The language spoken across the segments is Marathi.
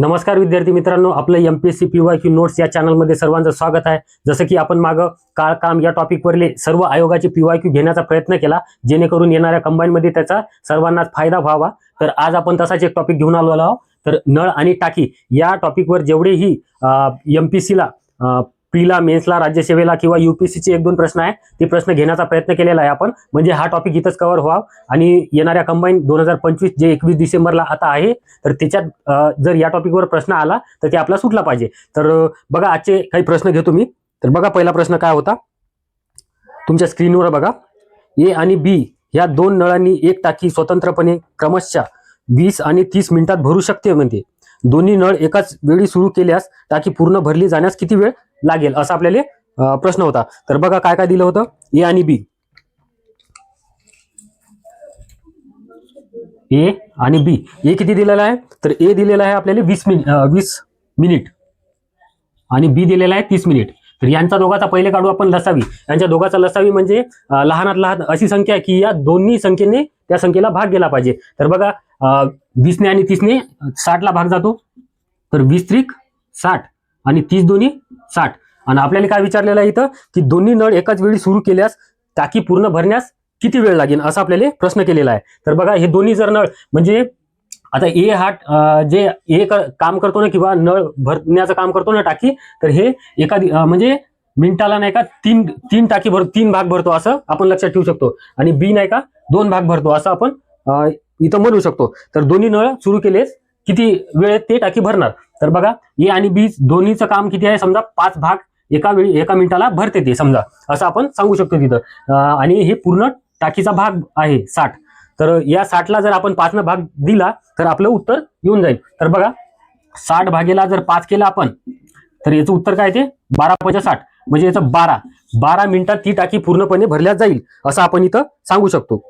नमस्कार विद्यार्थी मित्रांनो आपलं M P S C P Y Q notes या चॅनलमध्ये सर्वांचं स्वागत आहे. जसं की आपण मागं काळ काम या टॉपिकवरले सर्व आयोगाचे पी वाय क्यू घेण्याचा प्रयत्न केला जेणेकरून येणाऱ्या कंबाईनमध्ये त्याचा सर्वांनाच फायदा व्हावा. तर आज आपण तसाच एक टॉपिक घेऊन आलो आहोत. तर नळ आणि टाकी या टॉपिकवर जेवढेही एम पी सीला प्रीला मेन्सला राज्यसेवेला किंवा युपीएससीचे एक दोन प्रश्न आहे ते प्रश्न घेण्याचा प्रयत्न केलेला आहे आपण. म्हणजे हा टॉपिक इथंच कव्हर व्हावा. आणि येणाऱ्या कंबाईन दोन हजार पंचवीस जे एकवीस डिसेंबरला आता आहे तर त्याच्यात जर या टॉपिकवर प्रश्न आला तर ते आपला सुटला पाहिजे. तर बघा आजचे काही प्रश्न घेतो मी. तर बघा पहिला प्रश्न काय होता? तुमच्या स्क्रीनवर बघा. ए आणि बी या दोन नळांनी एक टाकी स्वतंत्रपणे क्रमशः वीस आणि तीस मिनिटात भरू शकते म्हणते दोन्ही नळ एकाच वेळी सुरू केल्यास टाकी पूर्ण भरली जाण्यास किती वेळ लागेल असा आपल्याला प्रश्न होता. तर बघा काय काय दिलं होतं? ए आणि बी. ए आणि बी. ए किती दिलेला आहे? तर ए दिलेला आहे आपल्याला वीस मिनिट वीस मिनिट. आणि बी दिलेला आहे तीस मिनिट. तर यांचा दोघाचा पहिले काढू आपण लसावी. यांच्या दोघाचा लसावी म्हणजे लहानात लहान अशी संख्या आहे की या दोन्ही संख्येने त्या संख्येला भाग गेला पाहिजे. तर बघा वीसने आणि तीसने साठला भाग जातो. तर वीस त्रिक साठ आणि तीस दोन्ही साठ. आणि आपल्याला काय विचारलेलं आहे इथं की दोन्ही नळ एकाच वेळी सुरू केल्यास टाकी पूर्ण भरण्यास किती वेळ लागेल असा आपल्याला प्रश्न केलेला आहे. तर बघा हे दोन्ही जर नळ म्हणजे आता ए हा जे ए काम करतो ना किंवा नळ भरण्याचं काम करतो ना टाकी तर हे एका म्हणजे मिनिटाला नाही का तीन तीन टाकी भर तीन भाग भरतो असं आपण लक्षात ठेवू शकतो. आणि बी नाही का दोन भाग भरतो असं आपण इथं म्हणू शकतो. तर दोन्ही नळ सुरू केलेस किती वेळेत ते टाकी भरणार. तर बघा ए आणि बी दोन्हीचं काम किती आहे? समजा पाच भाग एका वेळी एका मिनिटाला भरते ते समजा. असं आपण सांगू शकतो तिथं. आणि हे पूर्ण टाकीचा भाग आहे साठ. तर या साठला जर आपण पाचनं भाग दिला तर आपलं उत्तर येऊन जाईल. तर बघा साठ भागेला जर पाच केला आपण तर याचं उत्तर काय ते? बारा पंचा साठ. म्हणजे याचं बारा. बारा मिनिटात ती टाकी पूर्णपणे भरल्या जाईल असं आपण इथं सांगू शकतो.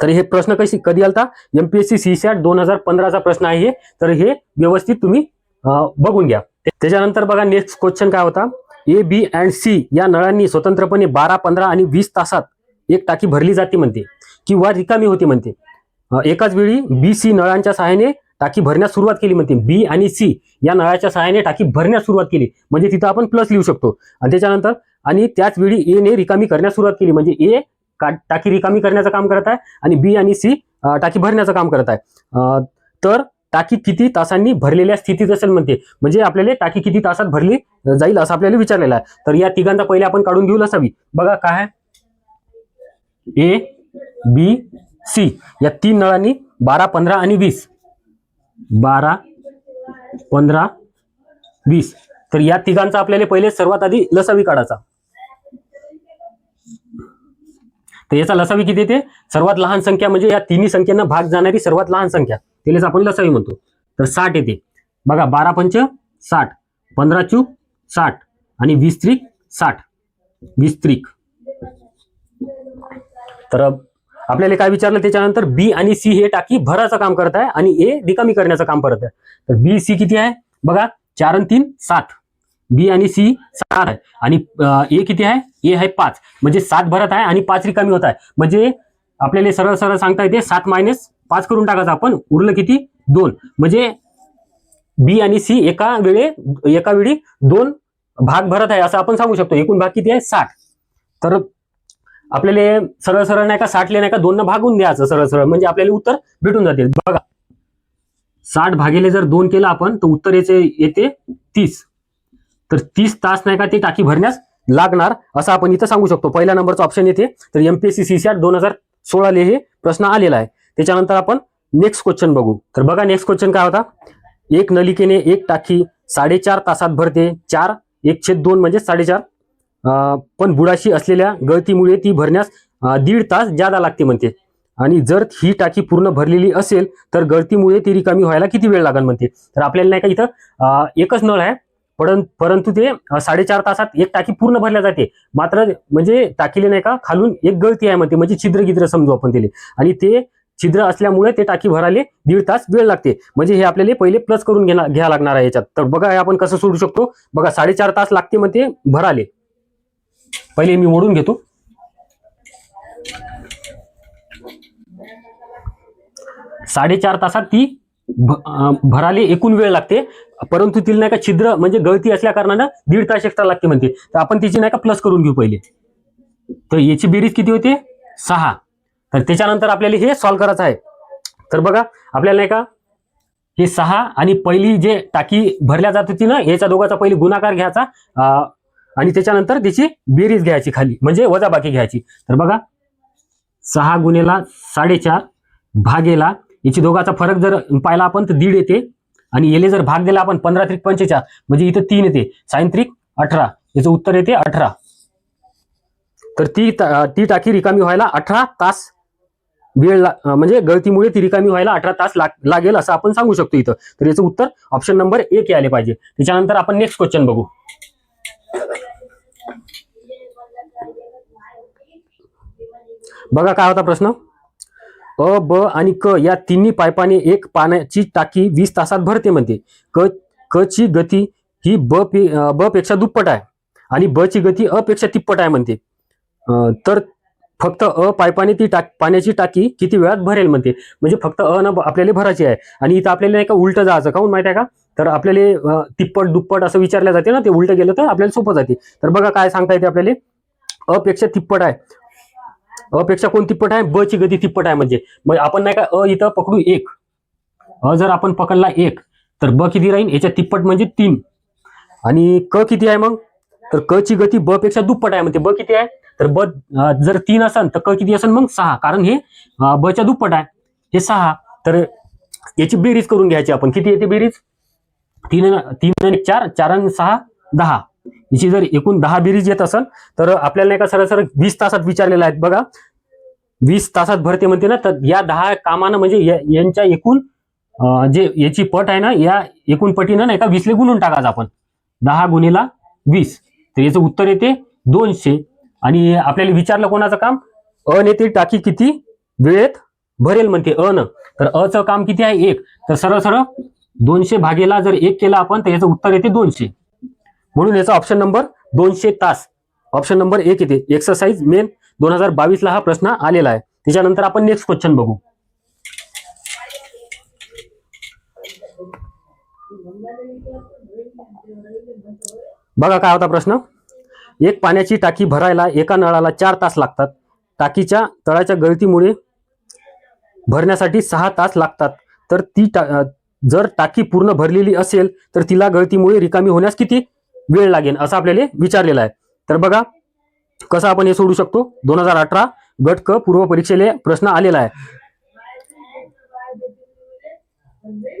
तर हे प्रश्न कशी कधी आलता? एमपीएससी सी सॅट दोन हजार पंधराचा प्रश्न आहे तर हे व्यवस्थित तुम्ही बघून घ्या. त्याच्यानंतर बघा नेक्स्ट क्वेश्चन काय होता? ए बी अँड सी या नळांनी स्वतंत्रपणे बारा पंधरा आणि वीस तासात एक टाकी भरली जाते म्हणते किंवा रिकामी होती म्हणते. एकाच वेळी बी सी नळांच्या सहाय्याने टाकी भरण्यास सुरुवात केली म्हणते. बी आणि सी या नळाच्या सहाय्याने टाकी भरण्यास सुरुवात केली. म्हणजे तिथं आपण प्लस लिहू शकतो. आणि त्याच्यानंतर आणि त्याच वेळी ए ने रिकामी करण्यास सुरुवात केली. म्हणजे ए टाकी रिकामी करण्याचं काम करत आहे आणि बी आणि सी टाकी भरण्याचं काम करत आहे. तर टाकी किती तासांनी भरलेल्या स्थितीत असेल म्हणते. म्हणजे आपल्याला टाकी किती तासात भरली जाईल असं आपल्याला विचारलेलं आहे. तर या तिघांचा पहिले आपण काढून घेऊ असावी. बघा काय ए बी सी. या तीन नळांनी बारा पंधरा आणि वीस. बारा पंधरा वीस. तर या तिघांचा आपल्याला पहिले सर्वात आधी लसावी काढायचा. तर याचा लसावी किती येते? सर्वात लहान संख्या म्हणजे या तिन्ही संख्यांना भाग जाणारी सर्वात लहान संख्या. तिलाच आपण लसावी म्हणतो. तर साठ येते. बघा बारा पंच साठ पंधरा चूक साठ आणि वीस त्रिक साठ. वीस त्रिक. तर आपल्याला काय विचारलं त्याच्यानंतर? बी आणि सी हे टाकी भराचं काम करत आहे आणि ए रिकामी करण्याचं काम करत आहे तर बी सी किती आहे? बघा चार आणि तीन सात. बी आणि सी सात आहे. आणि ए किती आहे? ए आहे पाच. म्हणजे सात भरत आहे आणि पाच रिकामी होत आहे. म्हणजे आपल्याला सरळ सरळ सांगता येते सात मायनस पाच करून टाकायचं आपण. उरलं किती? दोन. म्हणजे बी आणि सी एका वेळे एका वेळी दोन भाग भरत आहे असं आपण सांगू शकतो. एकूण भाग किती आहे? साठ. तर आपल्याला सरळ सरळ नाही का साठले नाही का दोन भागून द्यायचं सरळ सरळ. म्हणजे आपल्याला उत्तर भेटून जाते बघा. साठ भागेले जर दोन केलं आपण तर उत्तर याचे येते तीस. तर तीस तास नाही का ते टाकी भरण्यास लागणार असं आपण इथं सांगू शकतो. पहिल्या नंबरचा ऑप्शन येते. तर एमपीएससी सी सॅट दोन हजार सोळाले हे प्रश्न आलेला आहे. त्याच्यानंतर आपण नेक्स्ट क्वेश्चन बघू. तर बघा नेक्स्ट क्वेश्चन काय होता? एक नलिकेने एक टाकी साडेचार तासात भरते. चार एक छेद दोन म्हणजे साडेचार. पण बुडाशी असलेल्या गळतीमुळे ती भरण्यास दीड तास जादा लागते म्हणते. आणि जर ही टाकी पूर्ण भरलेली असेल तर गळतीमुळे ती रिकामी व्हायला किती वेळ लागेल म्हणते. तर आपल्याला नाही का इथं एकच नळ आहे. परंतु ते साडेचार तासात एक टाकी पूर्ण भरल्या जाते. मात्र म्हणजे टाकीले नाही का खालून एक गळती आहे म्हणते म्हणजे छिद्र गिद्र समजू आपण त्याला. आणि ते छिद्र असल्यामुळे ते टाकी भराले दीड तास वेळ लागते. म्हणजे हे आपल्याला पहिले प्लस करून घेणार घ्या लागणार आहे याच्यात. तर बघा हे आपण कसं सोडू शकतो. बघा साडेचार तास लागते म्हणते भराले. पहिले मी ओढून घेतो. साडेचार तासात ती भराले एकूण वेळ लागते. परंतु तिला नाही का छिद्र म्हणजे गळती असल्या कारणानं दीड तास एक्स्ट्रा लागते म्हणते. तर आपण तिची नाही का प्लस करून घेऊ पहिले. तर याची बेरीज किती होते? सहा. तर त्याच्यानंतर आपल्याला हे सॉल्व्ह करायचं आहे. तर बघा आपल्याला नाही का हे सहा आणि पहिली जे टाकी भरल्या जात होती ना याच्या दोघांचा पहिली गुणाकार घ्यायचा आणि त्याच्यानंतर त्याची बेरीज घ्यायची खाली म्हणजे वजाबाकी घ्यायची. तर बघा सहा गुणेला साडेचार भागेला याची दोघाचा फरक जर पाहिला आपण तर दीड येते. आणि येले जर भाग दिला आपण पंधरा त्रिक पंचेचाळ म्हणजे इथं तीन येते. सायंत्रिक अठरा याचं उत्तर येते अठरा. तर ती ती टाकी रिकामी व्हायला अठरा तास वेळ म्हणजे गळतीमुळे ती रिकामी व्हायला अठरा तास लाग- लागेल असं आपण सांगू शकतो इथं. तर याचं उत्तर ऑप्शन नंबर एक यायला पाहिजे. त्याच्यानंतर आपण नेक्स्ट क्वेश्चन बघू. बघा काय होता प्रश्न. अ ब आणि क या तिन्ही पायपाने एक पाण्याची टाकी वीस तासात भरते म्हणते. क क ची गती ही ब पे ब पेक्षा दुप्पट आहे आणि ब ची गती अ पेक्षा तिप्पट आहे म्हणते. तर फक्त अ पायपाने ती टाक पाण्याची टाकी किती वेळात भरेल म्हणते. म्हणजे फक्त अ न आपल्याला भरायची आहे आणि इथं आपल्याला नाही का उलटं जायचं. काहून माहिती आहे का? तर आपल्याला तिप्पट दुप्पट असं विचारलं जाते ना ते उलटं गेलं तर आपल्याला सोपं जाते. तर बघा काय सांगता येते आपल्याला. अपेक्षा तिप्पट आहे. अपेक्षा कोण तिप्पट आहे? ब ची गती तिप्पट आहे म्हणजे. मग आपण नाही का अ इथं पकडू एक. अ जर आपण पकडला एक तर ब किती राहील याच्या तिप्पट म्हणजे तीन. आणि क किती आहे मग? तर क ची गती ब पेक्षा दुप्पट आहे. म्हणजे ब किती आहे? तर ब जर तीन असन तर क किती असन मग सहा. कारण हे बच्या ब च्या दुप्पट आहे. हे सहा. तर याची बेरीज करून घ्यायची आपण. किती येते बेरीज? तीन तीन आणि चार. चार आणि सहा दहा. याची जर एकूण दहा बेरीज येत असेल तर आपल्याला नाही का वीस तासात विचारलेलं आहे बघा. वीस तासात भरते म्हणते ना तर या दहा कामानं म्हणजे या- यांच्या एकूण जे याची पट आहे ना या एकूण पटीनं नाही का वीसले गुणून टाकायचं आपण. दहा गुणीला वीस. तर याचं उत्तर येते दोनशे. आणि आपल्याला विचारलं कोणाचं काम? अन येते टाकी किती वेळेत भरेल म्हणते अ न. तर अ काम किती आहे? एक. तर सरळ सरळ दोनशे भागेला जर एक केला आपण तर याचं उत्तर येते दोनशे. म्हणून याचा ऑप्शन नंबर दोनशे तास. ऑप्शन नंबर एक येते. एक्सरसाइज मेन दोन हजार बावीसला हा प्रश्न आलेला आहे. त्याच्यानंतर आपण नेक्स्ट क्वेश्चन बघू. बघा काय होता प्रश्न. एक पाण्याची टाकी भरायला एका नळाला चार तास लागतात. टाकीच्या तळाच्या गळतीमुळे भरण्यासाठी सहा तास लागतात. तर ती टा जर टाकी पूर्ण भरलेली असेल तर तिला गळतीमुळे रिकामी होण्यास किती? वेळ लागेल असं आपल्याला विचारलेलं आहे. तर बघा कसं आपण हे सोडू शकतो? दोन हजार अठरा गट क पूर्व परीक्षेला प्रश्न आलेला आहे.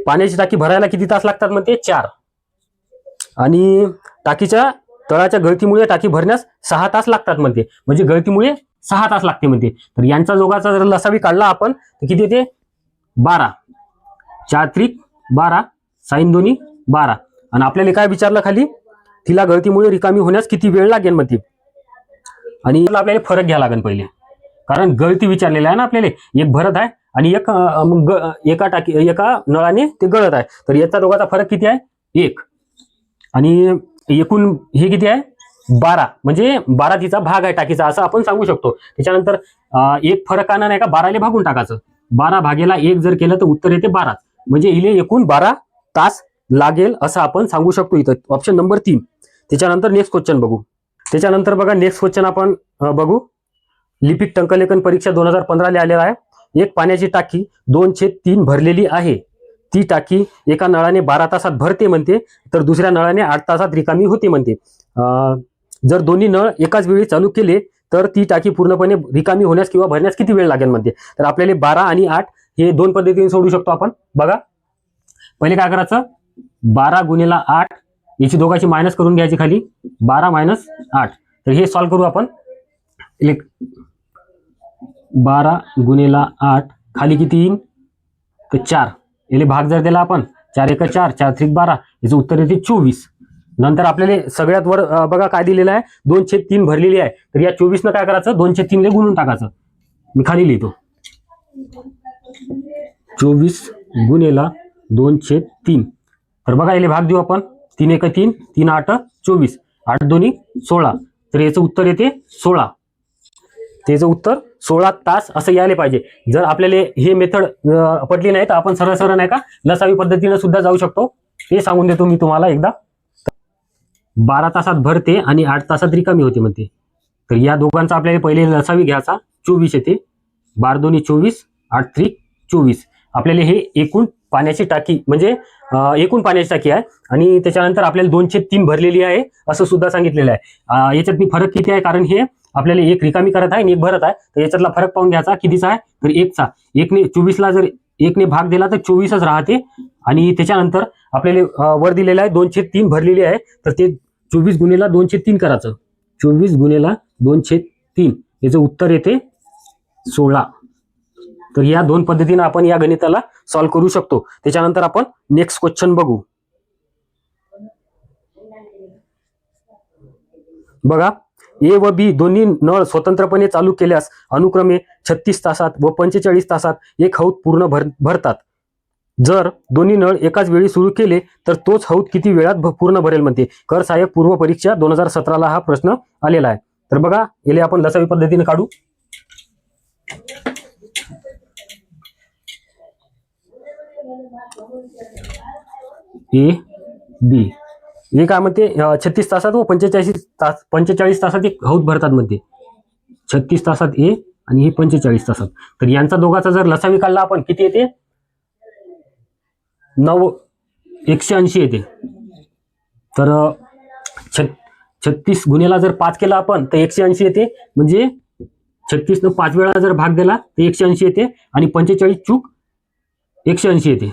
पाण्याची टाकी भरायला किती तास लागतात म्हणते? चार. आणि टाकीच्या तळाच्या गळतीमुळे टाकी भरण्यास सहा तास लागतात म्हणते. म्हणजे गळतीमुळे सहा तास लागते म्हणते. तर यांचा जोगाचा जर लसावी काढला आपण तर किती येते? बारा. चार त्रिक बारा साईन दोन्ही बारा. आणि आपल्याला काय विचारलं खाली? तिला गळतीमुळे रिकामी होण्यास किती वेळ लागेल म्हणते आणि याला आपल्याला फरक घ्यावा लागेल पहिले. कारण गळती विचारलेली आहे ना आपल्याला. एक भरत आहे आणि एक मग ग- एका टाकी एका नळाने ते गळत आहे. तर याचा दोघाचा फरक किती आहे? एक. आणि एकूण हे किती आहे? बारा. म्हणजे बारा तिचा भाग आहे टाकीचा असं आपण सांगू शकतो. त्याच्यानंतर एक फरक आणा नाही का बाराले भागून टाकायचं. बारा भागेला एक जर केलं तर उत्तर येते बारा म्हणजे इले एकूण बारा तास लागेल असं आपण सांगू शकतो इथं. ऑप्शन नंबर तीन. त्याच्यानंतर नेक्स्ट क्वेश्चन बघू. त्याच्यानंतर बघा नेक्स्ट क्वेश्चन आपण बघू. लिपिक टंकलेखन परीक्षा दोन हजार पंधराला आलेला आहे. एक पाण्याची टाकी दोनशे तीन भरलेली आहे. ती टाकी एका नळाने बारा तासात भरते म्हणते तर दुसऱ्या नळाने आठ तासात रिकामी होते म्हणते. जर दोन्ही नळ एकाच वेळी चालू केले तर ती टाकी पूर्णपणे रिकामी होण्यास किंवा भरण्यास किती वेळ लागेल म्हणते. तर आपल्याला बारा आणि आठ हे दोन पद्धतीने सोडू शकतो आपण. बघा. पहिले काय करायचं? बारा गुणेला आठ याची दोघांची मायनस करून घ्यायची खाली. बारा मायनस आठ. तर हे सॉल्व्ह करू आपण. इलेक् बारा गुणेला आठ. खाली किती येईल तर चार. याले भाग जर दिला आपण चार एका चार चार त्रिक बारा. याचं उत्तर येते चोवीस. नंतर आपल्याला सगळ्यात वर बघा काय दिलेलं आहे. दोनशे तीन भरलेली आहे. तर या चोवीसनं काय करायचं? दोनशे तीनले गुणून टाकायचं. मी खाली लिहितो. चोवीस गुणेला दोनशे तीन. तर बघा याले भाग देऊ आपण. तीन एक तीन तीन आठ चोवीस. आठ दोन्ही सोळा. तर याचं उत्तर येते सोळा. त्याचं उत्तर सोळा तास असं यायला पाहिजे. जर आपल्याला हे मेथड पटली नाही तर आपण सरळ सरळ नाही का लसावी पद्धतीने सुद्धा जाऊ शकतो. ते सांगून देतो मी तुम्हाला एकदा. बारा तासात भरते आणि आठ तासात रिकामी होते म्हणते. तर या दोघांचा आपल्याला पहिले लसावी घ्यायचा. चोवीस येते. बार दोन्ही चोवीस आठ त्रिक चोवीस. आपल्याला हे एकूण पाण्याची टाकी म्हणजे एकूण पाण्याची टाकी आहे. आणि त्याच्यानंतर आपल्याला दोनशे तीन भरलेली आहे असं सुद्धा सांगितलेलं आहे. याच्यात मी फरक किती आहे? कारण हे आपल्याला एक रिकामी करत आहे आणि एक भरत आहे. तर याच्यातला फरक पाहून घ्यायचा कितीचा आहे? तर एकचा. एकने चोवीसला जर एकने भाग दिला तर चोवीसच राहते. आणि त्याच्यानंतर आपल्याला वर दिलेलं आहे दोनशे तीन भरलेली आहे. तर ते चोवीस गुन्हेला दोनशे तीन करायचं. चोवीस गुन्हेला दोनशे तीन. याचं उत्तर येते सोळा. तर या दोन पद्धतीने आपण या गणिताला सॉल्व्ह करू शकतो. त्याच्यानंतर आपण नेक्स्ट क्वेश्चन बघू. बघा ए व बी दोन्ही नळ स्वतंत्रपणे चालू केल्यास अनुक्रमे छत्तीस तासात व पंचेचाळीस तासात एक हौद पूर्ण भर भरतात. जर दोन्ही नळ एकाच वेळी सुरू केले तर तोच हौद किती वेळात पूर्ण भरेल म्हणते. कर सहाय्यक पूर्व परीक्षा दोन हजार सतराला हा प्रश्न आलेला आहे. तर बघा याले आपण लसावी पद्धतीने काढू. A B. हे काय म्हणते छत्तीस तासात व पंचेचाळीस तास पंचेचाळीस तासात एक हौद भरतात म्हणते. छत्तीस तासात ए आणि हे पंचेचाळीस तासात. तर यांचा दोघाचा जर लसावी काढला आपण किती येते? नऊ एकशे ऐंशी येते. तर छ छत्तीस गुन्हेला जर पाच केला आपण तर एकशे ऐंशी येते. म्हणजे छत्तीसनं पाच वेळा जर भाग दिला तर एकशे ऐंशी येते. आणि पंचेचाळीस चूक एकशे ऐंशी येते.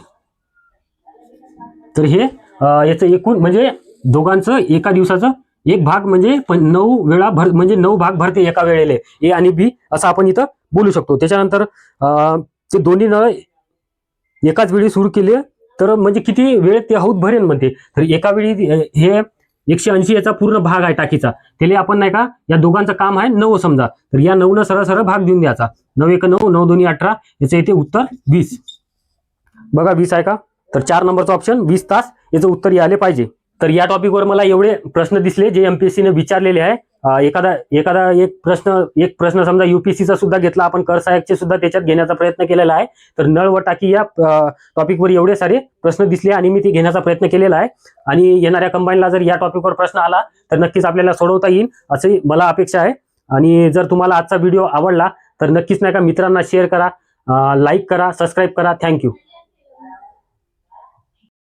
तर हे याचं एकूण म्हणजे दोघांचं एका दिवसाचं एक भाग म्हणजे नऊ वेळा भर म्हणजे नऊ भाग भरते एका वेळेला ए आणि बी असं आपण इथं बोलू शकतो. त्याच्यानंतर अं, ते दोन्ही नळ एकाच वेळी सुरू केले तर म्हणजे किती वेळ ते हौद भरेन म्हणते. तर एका वेळी हे एकशे ऐंशी याचा पूर्ण भाग आहे टाकीचा. त्याला आपण नाही का या दोघांचं काम आहे नऊ समजा. तर या नऊनं सरळ सरळ भाग देऊन द्यायचा. नऊ एक नऊ नऊ दोन्ही अठरा याचं इथे उत्तर वीस. बघा वीस आहे का? तर चार नंबरचं ऑप्शन वीस तास याचं उत्तर यायला पाहिजे. तर या टॉपिकवर मला एवढे प्रश्न दिसले जे एमपीएससीने विचारलेले आहे. एखादा एखादा एक प्रश्न एक प्रश्न समजा युपीएससीचा सुद्धा घेतला आपण कर सहाय्यकचे सुद्धा त्याच्यात घेण्याचा प्रयत्न केलेला आहे. तर नळ व टाकी या टॉपिकवर एवढे सारे प्रश्न दिसले आणि मी ते घेण्याचा प्रयत्न केलेला आहे. आणि येणाऱ्या कंबाईनला जर या टॉपिकवर प्रश्न आला तर नक्कीच आपल्याला सोडवता येईल अशी मला अपेक्षा आहे. आणि जर तुम्हाला आजचा व्हिडिओ आवडला तर नक्कीच नाही का मित्रांना शेअर करा लाईक करा सबस्क्राईब करा. थँक्यू